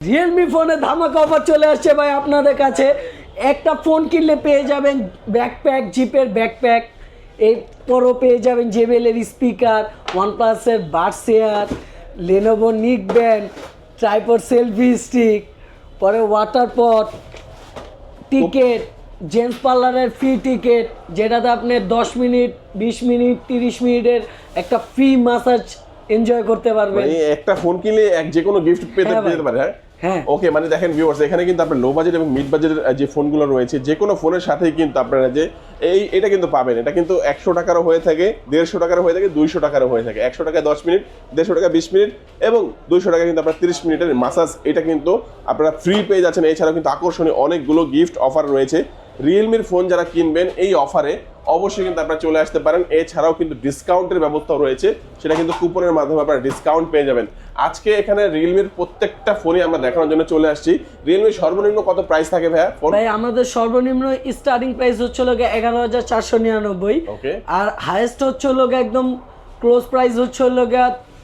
Realme ফোনে ধামাকা offer চলে আসছে ভাই আপনাদের কাছে। একটা ফোন কিনলে পেয়ে যাবেন ব্যাকপ্যাক জিপের ব্যাকপ্যাক এরপরও পেয়ে যাবেন জেবেলের স্পিকার ওয়ানপ্লাসের বার্সেয়ার Lenovo neck band tripod selfie stick পরে ওয়াটার পট টিকেট জেন্টস পার্লারের ফ্রি টিকেট যেটাতে আপনি দশ মিনিট বিশ মিনিট তিরিশ মিনিটের একটা ফ্রি মাসাজ এনজয় করতে পারবেন। মানে একটা ফোন কিনলে এক যে কোনো গিফট পেতে হ্যাঁ। পেতে পারে হ্যাঁ? হ্যাঁ। ওকে মানে দেখেন ভিউয়ার্স এখানে কিন্তু আপনার লো বাজেট এবং মিড বাজেটের যে ফোনগুলো রয়েছে, যে কোনো ফোনের সাথেই কিন্তু আপনারা যে এই, এটা কিন্তু পাবেন। এটা কিন্তু একশো টাকারও হয়ে থাকে, দেড়শো টাকারও হয়ে থাকে, দুইশো টাকারও হয়ে থাকে। একশো টাকা দশ মিনিট, দেড়শো টাকা বিশ মিনিট এবং দুইশো টাকা কিন্তু আপনার তিরিশ মিনিটের মাসাজ এটা কিন্তু আপনারা ফ্রি পেয়ে যাচ্ছেন। এছাড়াও কিন্তু আকর্ষণীয় অনেকগুলো গিফট অফার রয়েছে। রিয়েলমির ফোন যারা কিনবেন এই অফারে অবশ্যই কিন্তু আপনারা চলে আসতে পারেন। এছাড়াও কিন্তু ডিসকাউন্টের ব্যবস্থা রয়েছে। সেটা কিন্তু কুপনের মাধ্যমে আপনারা ডিসকাউন্ট পেয়ে যাবেন। আজকে এখানে রিয়েলমির প্রত্যেকটা ফোনই আমরা দেখানোর জন্য চলে আসছি। রিয়েলমির সর্বনিম্ন কত প্রাইস থাকে ভাইয়া ভাই আমাদের সর্বনিম্ন স্টার্টিং প্রাইস হচ্ছে লোকে এগারো হাজার চারশো নিরানব্বই। ওকে আর হাইয়েস্ট হচ্ছে লোকে একদম ক্লোজ প্রাইস হচ্ছে লোকে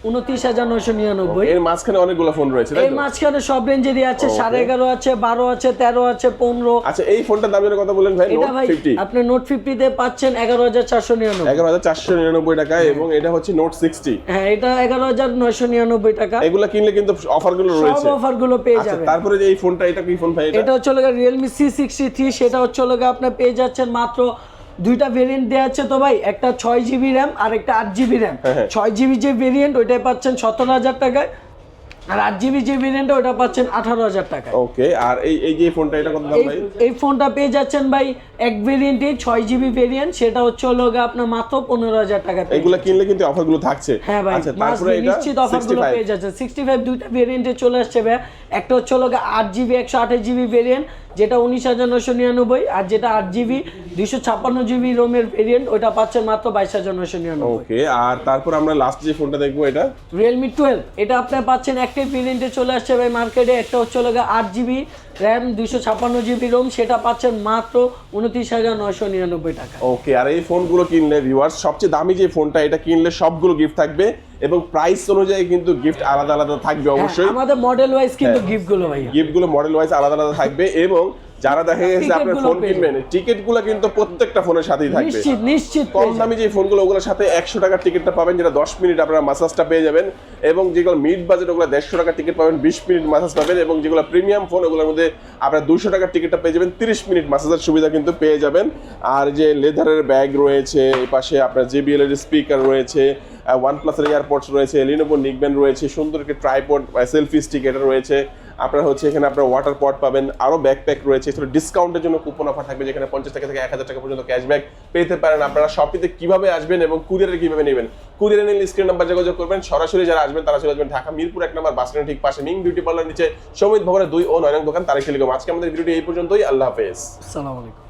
উনত্রিশ হাজার নয়শো নিরানব্বই। এর মাঝখানে অনেকগুলো ফোন রয়েছে তাই মাঝখানে সব রেঞ্জেরই আছে সাড়ে এগারো আছে বারো আছে তেরো আছে পনেরো। আচ্ছা এই ফোনটার দাম কথা বলেন ভাই এটা ভাই আপনি নোট ফিফটিতে পাচ্ছেন এগারো হাজার চারশো নিরানব্বই। এগারো হাজার চারশো নিরানব্বই টাকা এবং এটা হচ্ছে নোট সিক্সটি হ্যাঁ এটা এগারো হাজার নয়শো নিরানব্বই টাকা। এগুলো কিনলে কিন্তু অফারগুলো রয়েছে। পেয়ে আচ্ছা যাবেন। তারপরে যে এই ফোনটা এটা কি ফোন ভাই এটা? এটা হচ্ছে রিয়েলমি সি সিক্সটি থ্রি সেটা হচ্ছে আপনার পেয়ে যাচ্ছেন মাত্র দুইটা ভেরিয়েন্ট দেওয়া আছে তো ভাই একটা ছয় জিবি র্যাম আর একটা আট জিবি র্যাম হ্যাঁ। ছয় জিবি যে ভেরিয়েন্ট ওইটাই পাচ্ছেন সতেরো হাজার টাকায় আর আট জিবি যে ভেরিয়েন্ট ওটা পাচ্ছেন আঠারো হাজার টাকায়। ওকে আর এই এই যে ফোনটা এটা কত দাম ভাই? এই ফোনটা পেয়ে যাচ্ছেন ভাই এক ভেরিয়েন্টে ছয় জিবি ভেরিয়েন্ট সেটা হচ্ছে হলো আপনার মাত্র পনেরো হাজার টাকা এগুলো কিনলে কিন্তু অফারগুলো থাকছে। হ্যাঁ ভাই আচ্ছা তারপরে এটা নিশ্চিত অফারগুলো পেয়ে যাচ্ছে। সিক্সটি ফাইভ দুইটা ভেরিয়েন্টে চলে আসছে ভাই একটা হচ্ছে হলো আট জিবি একশো আঠাশ জিবি ভেরিয়েন্ট যেটা উনিশ হাজার নশো নিরানব্বই আর যেটা আট জিবি দুইশো ছাপ্পান্ন জিবি রোমের ভেরিয়েন্ট ওটা পাচ্ছেন মাত্র বাইশ হাজার নশো নিরানব্বই। ওকে আর তারপর আমরা লাস্ট যে ফোনটা দেখব এটা? রিয়েলমি টুয়েলভ এটা আপনার পাচ্ছেন একটাই প্রিন্টে চলে আসছে ভাই মার্কেটে। একটা হচ্ছে লোকে আট জিবি র্যাম দুইশো ছাপান্ন জিবি রোম। সেটা পাচ্ছেন মাত্র উনত্রিশ হাজার নয়শো নিরানব্বই টাকা। ওকে আর এই ফোনগুলো কিনলে ভিউয়ার্স সবচেয়ে দামি যে ফোনটা এটা কিনলে সবগুলো গিফট থাকবে এবং প্রাইস অনুযায়ী কিন্তু গিফট আলাদা আলাদা থাকবে অবশ্যই। হ্যাঁ, আমাদের মডেল ওয়াইজ কিন্তু গিফটগুলো গিফটগুলো ভাইয়া। গিফটগুলো মডেল ওয়াইজ আলাদা আলাদা থাকবে এবং যারা দেখা গেছে আপনার ফোন কিনবেন টিকিটগুলো কিন্তু প্রত্যেকটা ফোনের সাথেই থাকবে। নিশ্চিত নিশ্চিত কম দামি যে ফোনগুলো ওগুলোর সাথে একশো টাকার টিকিটটা পাবেন যেটা দশ মিনিট আপনারা মাসাজটা পেয়ে যাবেন এবং যেগুলো মিড বাজেট ওগুলো দেড়শো টাকার টিকিট পাবেন বিশ মিনিট মাসাজ পাবেন এবং যেগুলো প্রিমিয়াম ফোন ওগুলোর মধ্যে আপনারা দুশো টাকার টিকিটটা পেয়ে যাবেন তিরিশ মিনিট মাসাজের সুবিধা কিন্তু পেয়ে যাবেন। আর যে লেদারের ব্যাগ রয়েছে এই পাশে আপনার জেবিএল এর স্পিকার রয়েছে ওয়ান প্লাসের এয়ারপোর্টস রয়েছে লিনোভো নিকব্যান্ড রয়েছে, সুন্দর একটি ট্রাইপড সেলফি স্টিক এটা রয়েছে। আপনার হচ্ছে এখানে আপনার ওয়াটার পট পাবেন আরও ব্যাকপ্যাক রয়েছে, এছাড়া ডিসকাউন্টের জন্য কুপন অফার থাকবে যেখানে পঞ্চাশ টাকা থেকে এক হাজার টাকা পর্যন্ত ক্যাশব্যাক পেতে পারেন। আপনারা শপিতে কীভাবে আসবেন এবং কুরিয়ারে কীভাবে নেবেন? কুরিয়ারে নিলে স্ক্রিন নাম্বার যোগাযোগ করবেন, সরাসরি যারা আসবেন তারা চলে আসবেন ঢাকা মিরপুর এক নম্বর বাস ঠিক পাশে মিং বিউটি পার্লার নিচে, সমিত ভবনের দুই ও নয়ন দোকান তারিখ টেলিকম আজকে আমাদের ভিডিওটি এই পর্যন্তই, আল্লাহ হাফেজ। আসসালামু আলাইকুম।